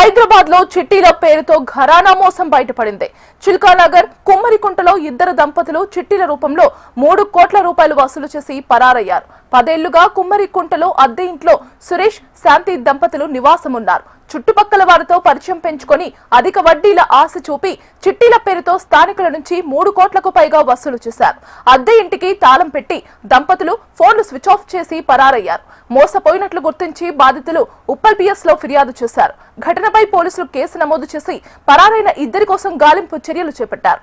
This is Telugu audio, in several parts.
హైదరాబాద్లో చిట్టీల పేరుతో ఘరానా మోసం బయటపడింది. చిల్కానగర్ కుమ్మరికుంటలో ఇద్దరు దంపతులు చిట్టీల రూపంలో మూడు కోట్ల రూపాయలు వసూలు చేసి పరారయ్యారు. పదేళ్ళుగా కుమ్మరికుంటలో అద్దె ఇంట్లో సురేష్ శాంతి దంపతులు నివాసమున్నారు. చుట్టుపక్కల వారితో పరిచయం పెంచుకొని అధిక వడ్డీల ఆశ చూపి చిట్టీల పేరుతో స్థానికుల నుంచి మూడు కోట్లకు పైగా వసూలు చేశారు. అద్దె ఇంటికి తాళం పెట్టి దంపతులు ఫోన్లు స్విచ్ ఆఫ్ చేసి పరారయ్యారు. మోసపోయినట్లు గుర్తించి బాధితులు ఉప్పల్ పిఎస్లో ఫిర్యాదు చేశారు. ఘటనపై పోలీసులు కేసు నమోదు చేసి పరారైన ఇద్దరి కోసం గాలింపు చర్యలు చేపట్టారు.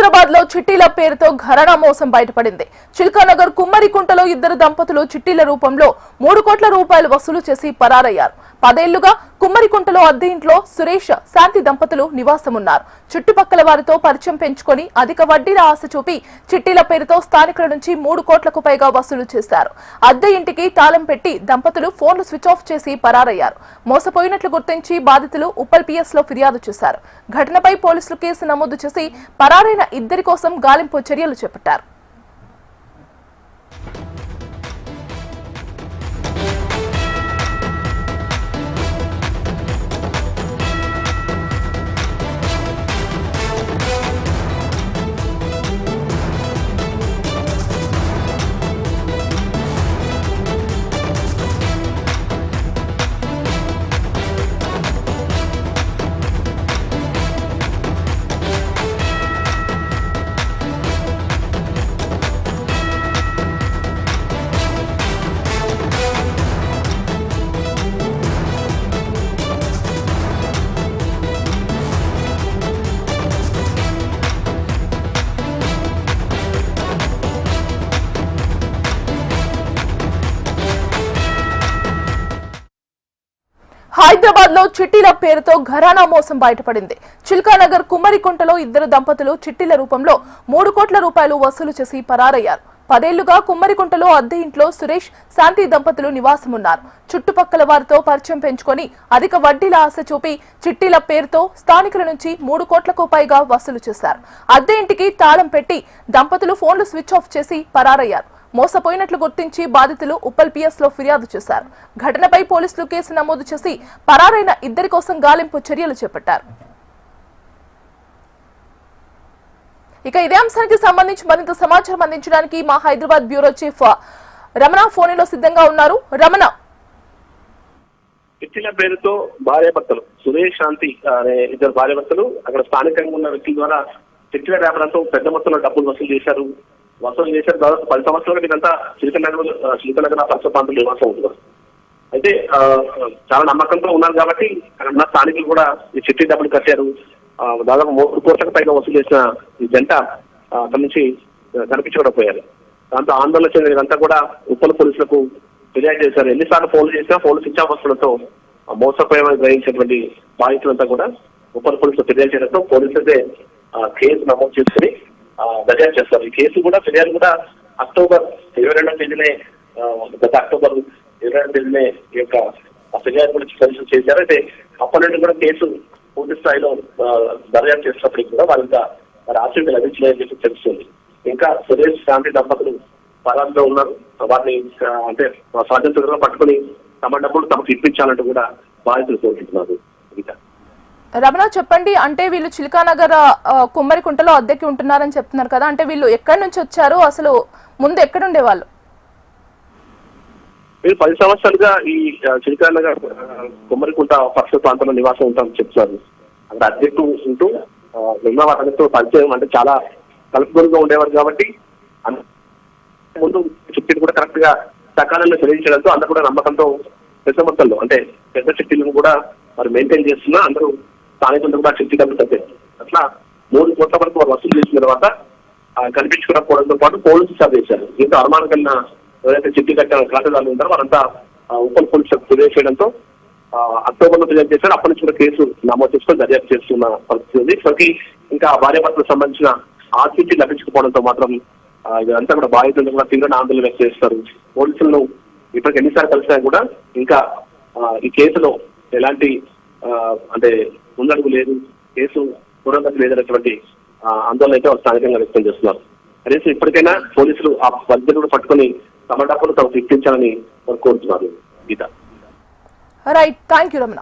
హైదరాబాద్లో చిట్టీల పేరుతో ఘరణ మోసం బయటపడింది. చిల్కానగర్ కుమ్మరికుంటలో ఇద్దరు దంపతులు చిట్టీల రూపంలో మూడు కోట్ల రూపాయలు వసూలు చేసి పరారయ్యారు. పదేళ్ళుగా కుమ్మరికుంటలో అద్దె ఇంట్లో సురేష్ శాంతి దంపతులు నివాసమున్నారు. చుట్టుపక్కల వారితో పరిచయం పెంచుకొని అధిక వడ్డీల ఆశ చూపి చిట్టీల పేరుతో స్థానికుల నుంచి మూడు కోట్లకు పైగా వసూలు చేశారు. అద్దె ఇంటికి తాళం పెట్టి దంపతులు ఫోన్లు స్విచ్ ఆఫ్ చేసి పరారయ్యారు. మోసపోయినట్లు గుర్తించి బాధితులు ఉప్పల్ పిఎస్లో ఫిర్యాదు చేశారు. ఘటనపై పోలీసులు కేసు నమోదు చేసి పరారైన ఇద్దరి కోసం గాలింపు చర్యలు చేపట్టారు. హైదరాబాద్లో చిట్టీల పేరుతో ఘరానా మోసం బయటపడింది. చిల్కానగర్ కుమ్మరికుంటలో ఇద్దరు దంపతులు చిట్టీల రూపంలో మూడు కోట్ల రూపాయలు వసూలు చేసి పరారయ్యారు. పదేళ్ళుగా కుమ్మరికుంటలో అద్దె ఇంట్లో సురేష్ శాంతి దంపతులు నివాసమున్నారు. చుట్టుపక్కల వారితో పరిచయం పెంచుకొని అధిక వడ్డీల ఆశ చూపి చిట్టీల పేరుతో స్థానికుల నుంచి మూడు కోట్లకు పైగా వసూలు చేశారు. అద్దె ఇంటికి తాళం పెట్టి దంపతులు ఫోన్లు స్విచ్ ఆఫ్ చేసి పరారయ్యారు. మోసపోయినట్లు గుర్తించి బాధితులు ఉప్పల్ పిఎస్లో ఫిర్యాదు చేశారు. ఘటనపై పోలీసులు కేసు నమోదు చేసి పరారైన ఇద్దరి కోసం గాలింపు చర్యలు చేపట్టారు. ఇక ఇదే అంశానికి సంబంధించి మరింత సమాచారం అందించడానికి మా హైదరాబాద్ బ్యూరో చీఫ్ రమణ ఫోనీలో సిద్ధంగా ఉన్నారు. రమణ. ఇచ్చిన పేరుతో భార్యాభర్తలు సురేష్ శాంతి అనే ఇద్దరు భార్యాభర్తలు అక్కడ స్థానికంగా ఉన్న వ్యక్తుల ద్వారా చిట్టిన వ్యాపారంతో పెద్ద మొత్తంలో డబ్బులు వసూలు చేశారు. వసూలు చేశారు దాదాపు పది సంవత్సరాలు ఇదంతా చిలకనగర్ చిలకనగర్ పరిసర ప్రాంతం నివాసం ఉంటుంది అయితే చాలా నమ్మకంతో ఉన్నారు కాబట్టి అక్కడ ఉన్న స్థానికులు కూడా ఈ చిట్టి డబ్బులు కట్టారు. దాదాపు మూడు కోట్లకు పైగా వసూలు చేసిన ఈ జంట అక్కడి నుంచి కనిపించకపోయారు. దాంతో ఆందోళన చెందిన ఇదంతా కూడా ఉప్పల పోలీసులకు ఫిర్యాదు చేశారు. ఎన్నిసార్లు ఫోన్లు చేసినా ఫోన్లు స్విచ్ ఆఫ్ వస్తుండటంతో మోసపోయామని గ్రహించినటువంటి బాధితులంతా కూడా ఉప్పల పోలీసులు ఫిర్యాదు చేయడంతో పోలీసులు అయితే కేసు నమోదు చేసుకుని దర్యాప్తు చేస్తారు. ఈ కేసు కూడా ఫిర్యాదు కూడా అక్టోబర్ ఇరవై రెండవ తేదీనే గత అక్టోబర్ ఇరవై రెండవ తేదీనే ఈ యొక్క ఫిర్యాదు కూడా పరిశీలన చేశారు. అయితే అప్పటి నుండి కూడా కేసు పూర్తి స్థాయిలో దర్యాప్తు చేసినప్పటికీ కూడా వారి ఇంకా వారి ఆచరణ లభించలేదని చెప్పి తెలుస్తుంది. ఇంకా సురేష్ శాంతి దంపతులు పరాధిలో ఉన్నారు. వారిని అంటే స్వాతంత్రంలో పట్టుకుని తమ డబ్బులు తమకు ఇప్పించాలంటూ కూడా బాధితులు కోరుకుంటున్నారు. ఇంకా రమణ చెప్పండి అంటే వీళ్ళు చిలకానగర్ కుమ్మరికుంటలో అద్దెకి ఉంటున్నారని చెప్తున్నారు కదా అంటే వీళ్ళు ఎక్కడి నుంచి వచ్చారు? అసలు ముందు ఎక్కడ ఉండేవాళ్ళు మీరు పది సంవత్సరాలుగా ఈ చిలికానగర్ కుమ్మరికుంట పరిసర ప్రాంతంలో నివాసం ఉంటామని చెప్తున్నారు. అక్కడ అద్దెకు ఉంటూ ఆ, ఉన్న వాటితో పరిచయం అంటే చాలా కలుపుగోలుగా ఉండేవారు కాబట్టి ముందు చుట్టూ కూడా కరెక్ట్గా సకాలంలో చెల్లించడంతో అందరూ కూడా నమ్మకంతో పెద్ద మొత్తంలో అంటే పెద్ద చిట్టీలను కూడా వారు మెయింటైన్ చేస్తున్నా అందరూ స్థానికులు కూడా చిట్టి డబ్బులు అట్లా మూడు కోట్ల వరకు వారు వసూలు చేసిన తర్వాత కనిపించుకోకపోవడంతో పాటు పోలీసు విచారణ చేశారు దీంతో అనుమానం కలిగిన ఎవరైతే చిట్టి కట్టిన ఖాతాదారులు ఉంటారో వారంతా ఉప పోలీసులకు ఫిర్యాదు చేయడంతో ఆ, అక్టోబర్లో ఫిర్యాదు చేశారు. అప్పటి నుంచి కూడా కేసు నమోదు చేసుకొని దర్యాప్తు చేస్తున్న పరిస్థితి ఉంది. ఇప్పటికీ ఇంకా భార్యాభర్తలకు సంబంధించిన ఆర్సీపీ లభించకపోవడంతో మాత్రం ఇదంతా కూడా బాధితులు కూడా తీవ్ర ఆందోళన వ్యక్తం చేస్తారు. పోలీసులను ఇప్పటికి ఎన్నిసార్లు కలిసినా కూడా ఇంకా ఈ కేసులో ఎలాంటి ఆ, అంటే ముందడుగు లేదు కేసు పురోగతి లేదనేటువంటి ఆ, ఆందోళన అయితే స్థానికంగా వ్యక్తం చేస్తున్నారు. కనీసం ఇప్పటికైనా పోలీసులు ఆ బాధ్యత పట్టుకుని పట్టుకొని తమ డబ్బులు తమకు ఇప్పించాలని కోరుతున్నారు Geetha. Right thank you Ramana